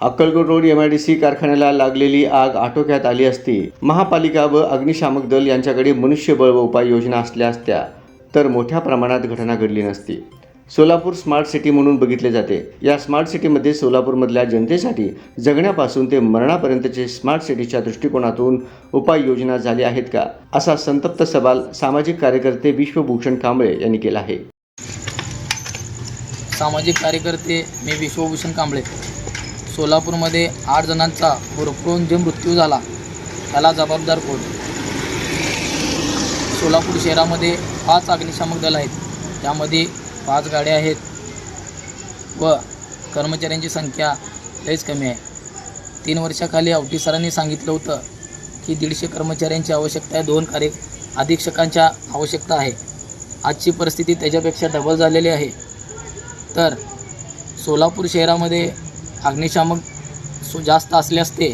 Akkalkot road MIDC कारखान्याला लागलेली आग आटोक्यात आली असती. महापालिका व अग्निशामक दल यांच्याकडे मनुष्यबळ व उपाययोजना असल्या असत्या तर मोठ्या प्रमाणात घटना घडली नसती. सोलापूर स्मार्ट सिटी म्हणून बघितले जाते. या स्मार्ट सिटीमध्ये सोलापूरमधल्या जनतेसाठी जगण्यापासून ते मरणापर्यंतचे स्मार्ट सिटीच्या दृष्टिकोनातून उपाययोजना झाल्या आहेत का? असा संतप्त सवाल सामाजिक कार्यकर्ते विश्वभूषण कांबळे यांनी केला आहे. सामाजिक कार्यकर्ते मी विश्वभूषण कांबळे. सोलापूरमध्ये आठ जणांचा होरपळून जे मृत्यू झाला. त्याला जबाबदार कोण? सोलापूर शहरामध्ये पाच अग्निशामक दल आहेत. त्यामध्ये पाच गाड्या आहेत. व कर्मचाऱ्यांची संख्या लईच कमी आहे. तीन वर्षाखाली अवटी सरांनी सांगितलं होतं की दीडशे कर्मचाऱ्यांची आवश्यकता आहे. दोन कार्य अधीक्षकांच्या आवश्यकता आहे. आजची परिस्थिती त्याच्यापेक्षा डबल झालेली आहे. तर सोलापूर शहरामध्ये अग्निशामक सो जास्त असले असते.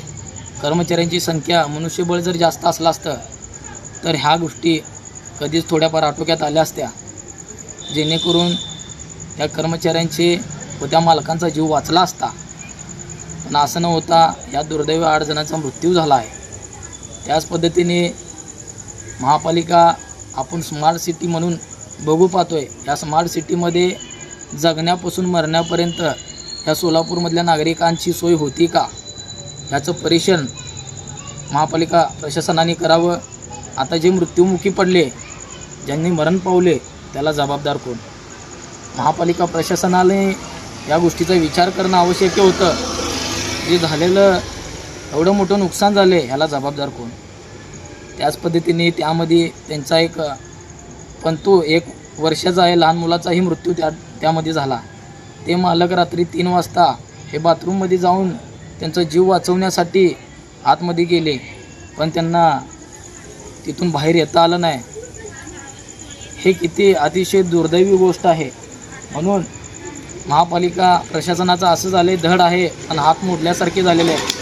कर्मचाऱ्यांची संख्या मनुष्यबळ जर जास्त असलं असतं तर ह्या गोष्टी कधीच थोड्याफार आटोक्यात आल्या असत्या. जेणेकरून त्या कर्मचाऱ्यांचे व त्या मालकांचा जीव वाचला असता. पण असं न होता या दुर्दैवी आठ जणांचा मृत्यू झाला आहे. त्याच पद्धतीने महापालिका आपण स्मार्ट सिटी म्हणून बघू पाहतो आहे या स्मार्ट सिटीमध्ये जगण्यापासून मरण्यापर्यंत ह्या सोलापूरमधल्या नागरिकांची सोय होती का? ह्याचं परीक्षण महापालिका प्रशासनाने करावं. आता जे मृत्युमुखी पडले ज्यांनी मरण पावले त्याला जबाबदार कोण? महापालिका प्रशासनाने या गोष्टीचा विचार करणं आवश्यक होतं. जे झालेलं एवढं मोठं नुकसान झाले ह्याला जबाबदार कोण? त्याच पद्धतीने त्यामध्ये त्यांचा एक पण तो एक वर्षाचा आहे लहान मुलाचाही मृत्यू त्या त्यामध्ये झाला. ते मालक रात्री तीन वाजता हे बाथरूममध्ये जाऊन त्यांचा जीव वाचवण्यासाठी आतमध्ये गेले. पण त्यांना तिथून बाहेर येता आलं नाही. हे किती अतिशय दुर्दैवी गोष्ट आहे. म्हणून महापालिका प्रशासनाचं असं झालं धड आहे आणि हात मोडल्यासारखे झालेले आहे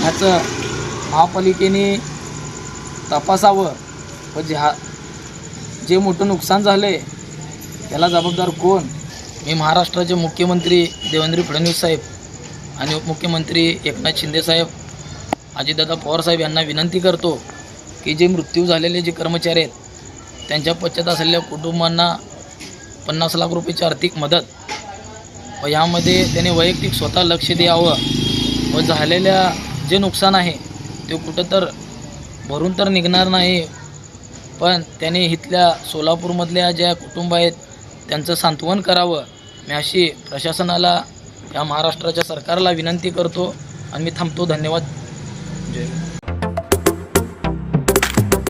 ह्याचं महापालिकेने तपासावं. व जे हा जे मोठं नुकसान झालं आहे त्याला जबाबदार कोण? मी महाराष्ट्राचे मुख्यमंत्री देवेंद्र फडणवीस साहेब आणि उपमुख्यमंत्री एकनाथ शिंदेसाहेब अजितदादा पवार साहेब यांना विनंती करतो की जे मृत्यू झालेले जे कर्मचारी आहेत त्यांच्या पश्चात असलेल्या कुटुंबांना पन्नास लाख रुपयाची आर्थिक मदत व यामध्ये त्याने वैयक्तिक स्वतः लक्ष द्यावं व झालेल्या जे नुकसान आहे ते कुठं तर भरून तर निघणार नाही. पण त्याने इथल्या सोलापूरमधल्या ज्या कुटुंब आहेत त्यांचं सांत्वन करावं. मी अशी प्रशासनाला या महाराष्ट्राच्या सरकारला विनंती करतो आणि मी थांबतो. धन्यवाद. जय